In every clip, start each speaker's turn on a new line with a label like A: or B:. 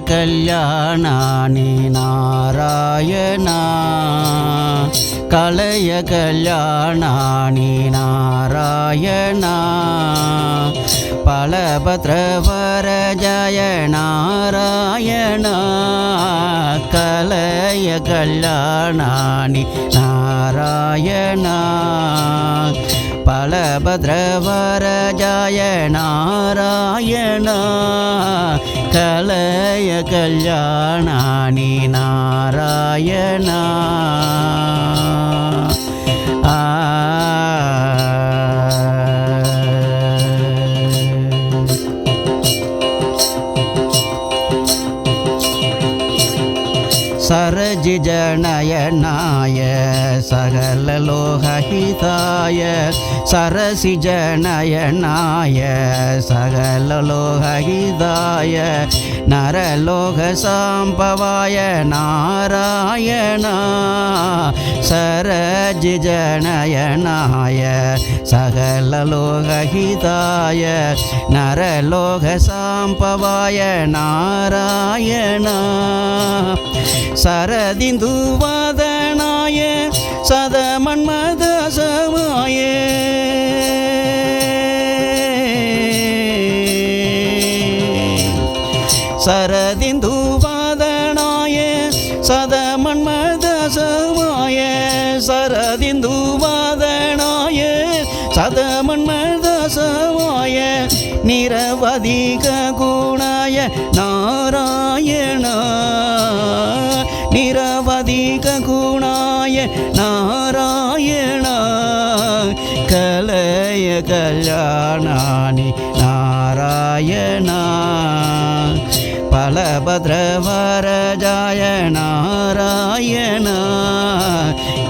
A: கல்யாணானி நாராயணா. கலைய கல்யாணானி நாராயணா. பலபத்ரவர ஜய நாராயணா கலைய கல்யாணானி நாராயணா. பலபத்ரவர ஜய நாராயணா கலய கல்யாணானி நாராயணா. சரசிஜனயனாய சகலலோகிதாய சரசிஜனயனாய சகலலோகிதாய நரலோகசாம்பவாய நாராயணா சரஜிஜனயனாய சகலலோகிதாய நரலோகசாம்பவாய நாராயணா சரதி சரதிந்துவாதனாய சதமன்மதசமாய. சரதிந்துவாதனாய சதமன்மதசமாய. சரதிந்துவாதனாய சதமன்மதசமாய. நிரவதிக குணாய நாராயண. நிரவதிக குணாய நாராயண கலய கல்யாணானி நாராயணா. பலபத்ரவரஜாய நாராயண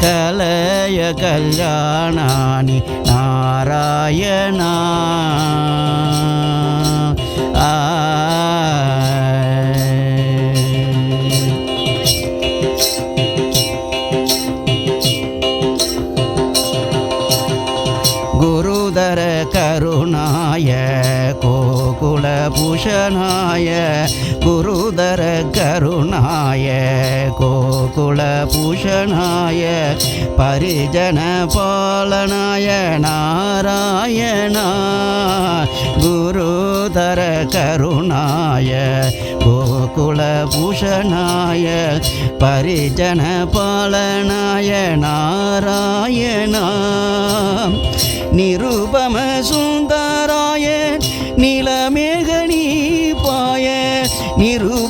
A: கலய கல்யாணானி நாராயணா. கருணாய கோகுலபூஷணாய பரிஜன பாலனாய நாராயணா குருதர கருணாய கோகுலபூஷணாய பரிஜன பாலனாய நாராயணா. நிருபம சுந்தராய நிலமேகனி பாய நிருபம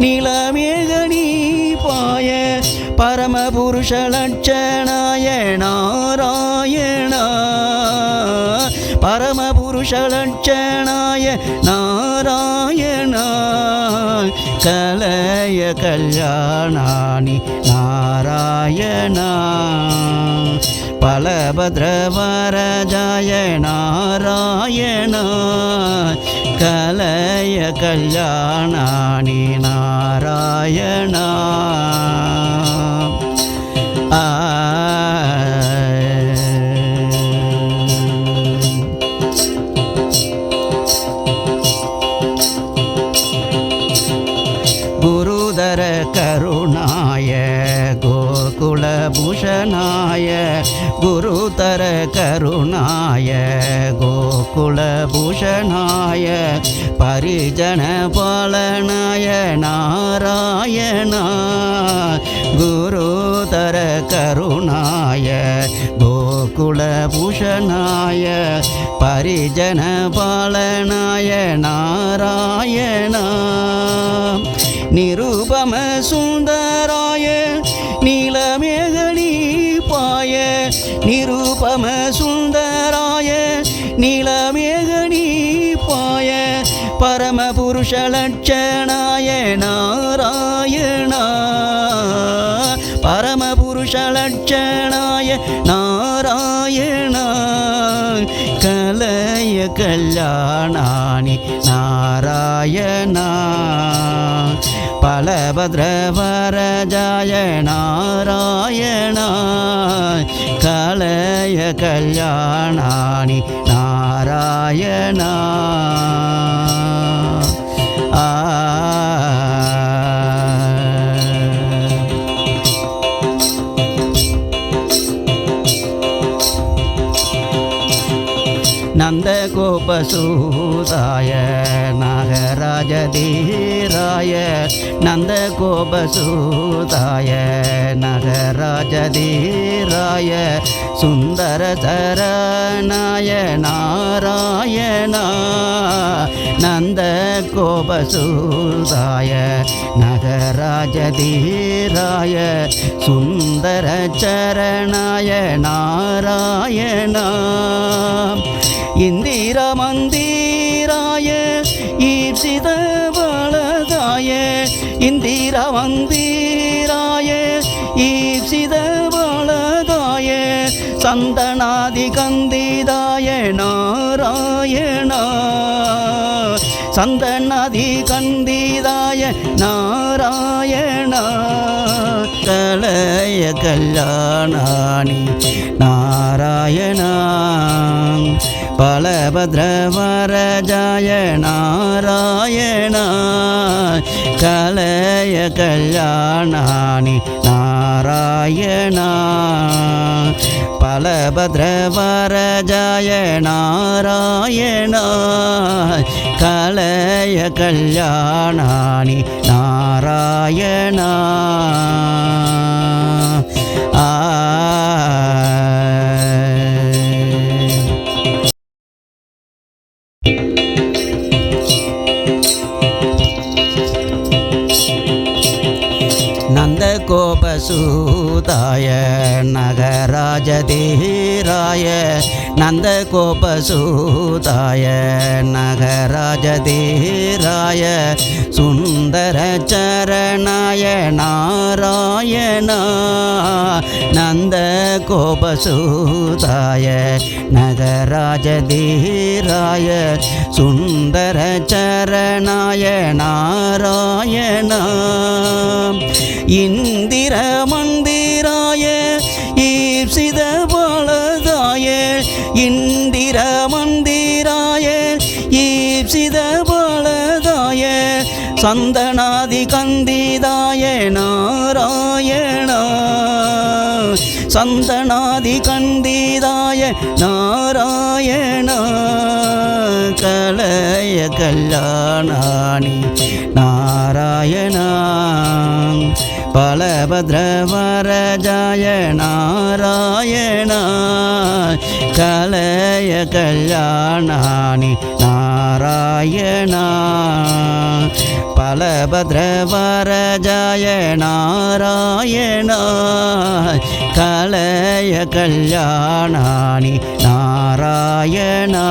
A: நிலமேகனி பாய பரமபுருஷ லட்சணாய நாராயணா. பரமபுருஷ லட்சணாய நாராயணா. கலய கல்யாணானி நாராயணா. பலபத்ரவரஜாய நாராயணா. கலைய கல்யாணானி நாராயணா. குருதர கருணாய கோகுலபூஷணாய குருதர கருணாய கோகுலபூஷணாய பரிஜன பாலனாய நாராயணா குருதர கருணாய கோகுலபூஷணாய பரிஜன பாலனாய நாராயணா நிருபம சுந்தராய நிருபம சுந்தராய நீலமேகனி பாய பரமபுருஷ லட்சணாய நாராயணா. பரமபுருஷ லட்சணாய நாராயணா. கலைய கல்யாணானி நாராயணா. பலபத்ரவரஜாய நாராயணா. கலய நாராயணா. நந்தகோபசூதாய நாகராஜதீராய நந்தகோபசூதாய நகராஜதீராய சுந்தரதரநாய நாராயணா நந்தகோபசூதாய நகராஜதீராய சுந்தரச்சரணாய நாராயணா. இந்திர மந்திராய ஈப்சித பலதாய இந்திர மந்திராய ஈப்சித பலதாய சந்தனாதி கந்திதாய நாராயணா சந்தனாதி கந்திதாய நாராயணா கலய கல்யாணாணி நாராயணா. பலபத்ரவரஜாய நாராயணா கலய கல்யாணாணி நாராயணா பலபத்ரவரஜாய நாராயணா கலய கல்யாணாணி நாராயணா நந்தகோபாய நகராஜ தீராய நந்தகோபசூதாய நகராஜ தீராய சுந்தர சரணாய நாராயணா நந்தகோபசூதாய சுந்தர சரணாய நாராயணா இந்திர சந்தனாதி கந்திதாய நாராயணா. சந்தனாதி கந்திதாய நாராயணா. கலய கல்யாணாணி நாராயணா. பலபத்ரவரஜாய நாராயணா. கலய கல்யாணாணி நாராயணா. பலபத்ரவரஜாய நாராயணா கலய கல்யாணாணி நாராயணா.